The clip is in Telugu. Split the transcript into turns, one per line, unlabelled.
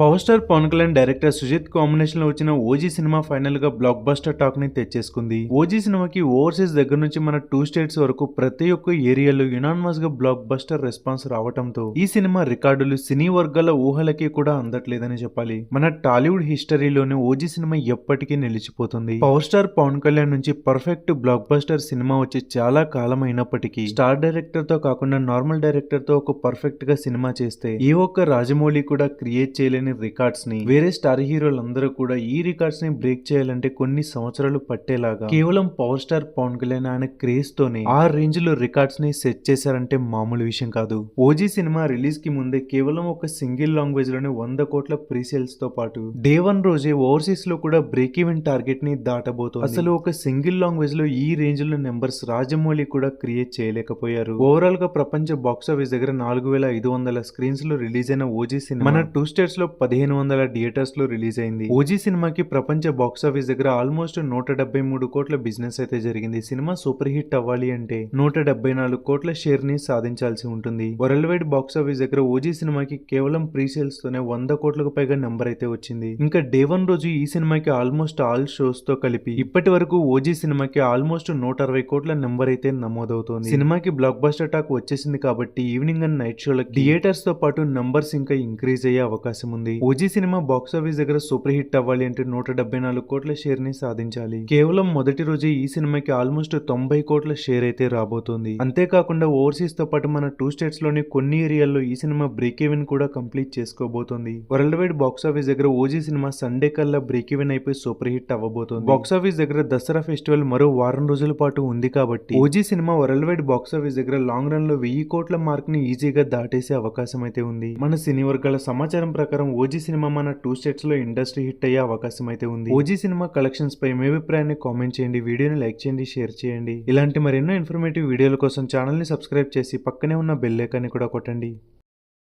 Power star Pawan Kalyan director Sujeeth కాంబినేషన్లో వచ్చిన ఓజీ సినిమా ఫైనల్గా బ్లాక్ బస్టర్ టాక్ని తెచ్చేసుకుంది. ఓజీ సినిమాకి ఓవర్సీస్ దగ్గర నుంచి మన టూ స్టేట్స్ వరకు ప్రతి ఒక్క ఏరియాలో యునానిమస్గా బ్లాక్ బస్టర్ రెస్పాన్స్ రావడంతో ఈ సినిమా రికార్డులు సినీ వర్గాల ఊహలకి కూడా అందట్లేదని చెప్పాలి. మన టాలీవుడ్ హిస్టరీలోనే ఓజీ సినిమా ఎప్పటికీ నిలిచిపోతుంది. పవర్ స్టార్ పవన్ కళ్యాణ్ నుంచి పర్ఫెక్ట్ బ్లాక్ బస్టర్ సినిమా వచ్చి చాలా కాలం అయినప్పటికీ స్టార్ డైరెక్టర్తో కాకుండా నార్మల్ డైరెక్టర్తో ఒక పర్ఫెక్ట్గా సినిమా చేస్తే ఏ ఒక్క రాజమౌళి కూడా క్రియేట్ చేయలేని రికార్డ్స్ని వేరే స్టార్ హీరోలందరూ కూడా ఈ రికార్డ్స్ని బ్రేక్ చేయాలంటే కొన్ని సంవత్సరాలు పట్టేలాగా. కేవలం పవర్ స్టార్ పవన్ కళ్యాణ్ ఆయన క్రేజ్ తోనే ఆ రేంజ్లో రికార్డ్స్ని సెట్ చేశారంటే మామూలు విషయం కాదు. ఓజీ సినిమా రిలీజ్కి ముందే కేవలం ఒక సింగిల్ లాంగ్వేజ్లోనే వంద కోట్ల ప్రీ సేల్స్తో పాటు డే వన్ రోజే ఓవర్సీస్లో కూడా బ్రేక్ ఈవెన్ టార్గెట్ని దాటబోతోంది. అసలు ఒక సింగిల్ లాంగ్వేజ్లో ఈ రేంజ్లో నెంబర్స్ రాజమౌళి కూడా క్రియేట్ చేయలేకపోయారు. ఓవరాల్గా ప్రపంచ బాక్స్ ఆఫీస్ దగ్గర నాలుగు వేల ఐదు వందల స్క్రీన్స్లో రిలీజ్ అయిన ఓజీ సినిమా మన టూ స్టేట్స్లో పదిహేను వందల థియేటర్స్లో రిలీజ్ అయింది. ఓజీ సినిమాకి ప్రపంచ బాక్స్ ఆఫీస్ దగ్గర ఆల్మోస్ట్ నూట డెబ్బై మూడు కోట్ల బిజినెస్ అయితే జరిగింది. సినిమా సూపర్ హిట్ అవ్వాలి అంటే నూట డెబ్బై నాలుగు కోట్ల షేర్ని సాధించాల్సి ఉంటుంది. వరల్డ్ వైడ్ బాక్స్ ఆఫీస్ దగ్గర ఓజీ సినిమాకి కేవలం ప్రీ సేల్స్ తోనే వంద కోట్లకు పైగా నెంబర్ అయితే వచ్చింది. ఇంకా డే వన్ రోజు ఈ సినిమాకి ఆల్మోస్ట్ ఆల్ షోస్తో కలిపి ఇప్పటి వరకు ఓజీ సినిమాకి ఆల్మోస్ట్ నూట అరవై కోట్ల నెంబర్ అయితే నమోదవుతోంది. సినిమాకి బ్లాక్ బస్టర్ టాక్ వచ్చేసింది కాబట్టి ఈవినింగ్ అండ్ నైట్ షోలకి థియేటర్స్తో పాటు నంబర్స్ ఇంకా ఇంక్రీజ్ అయ్యే అవకాశం ఉంది. ఓజీ సినిమా బాక్స్ ఆఫీస్ దగ్గర సూపర్ హిట్ అవ్వాలి అంటే నూట డెబ్బై నాలుగు కోట్ల షేర్ని సాధించాలి. కేవలం మొదటి రోజే ఈ సినిమాకి ఆల్మోస్ట్ తొంభై కోట్ల షేర్ అయితే రాబోతోంది. అంతేకాకుండా ఓవర్సీస్తో పాటు మన టూ స్టేట్స్లోని కొన్ని ఏరియాల్లో ఈ సినిమా బ్రేక్ ఈవెన్ కూడా కంప్లీట్ చేసుకోబోతోంది. వరల్డ్ వైడ్ బాక్స్ ఆఫీస్ దగ్గర ఓజీ సినిమా సండే కల్లా బ్రేక్ ఈవెన్ అయిపోయి సూపర్ హిట్ అవ్వబోతోంది. బాక్స్ ఆఫీస్ దగ్గర దసరా ఫెస్టివల్ మరో వారం రోజుల పాటు ఉంది కాబట్టి OG cinema worldwide box office దగ్గర లాంగ్ రన్లో వెయ్యి కోట్ల మార్క్ని ఈజీగా దాటేసే అవకాశం అయితే ఉంది. మన సినీ వర్గాల సమాచారం ప్రకారం ఓజీ సినిమా మన టూ స్టేట్స్లో ఇండస్ట్రీ హిట్ అయ్యే అవకాశం అయితే ఉంది. ఓజీ సినిమా కలెక్షన్స్ పై మీ అభిప్రాయాన్ని కామెంట్ చేయండి వీడియోని లైక్ చేయండి షేర్ చేయండి. ఇలాంటి మరెన్నో ఇన్ఫర్మేటివ్ వీడియోల కోసం ఛానల్ని సబ్స్క్రైబ్ చేసి పక్కనే ఉన్న బెల్ ఐకాన్ని కూడా కొట్టండి.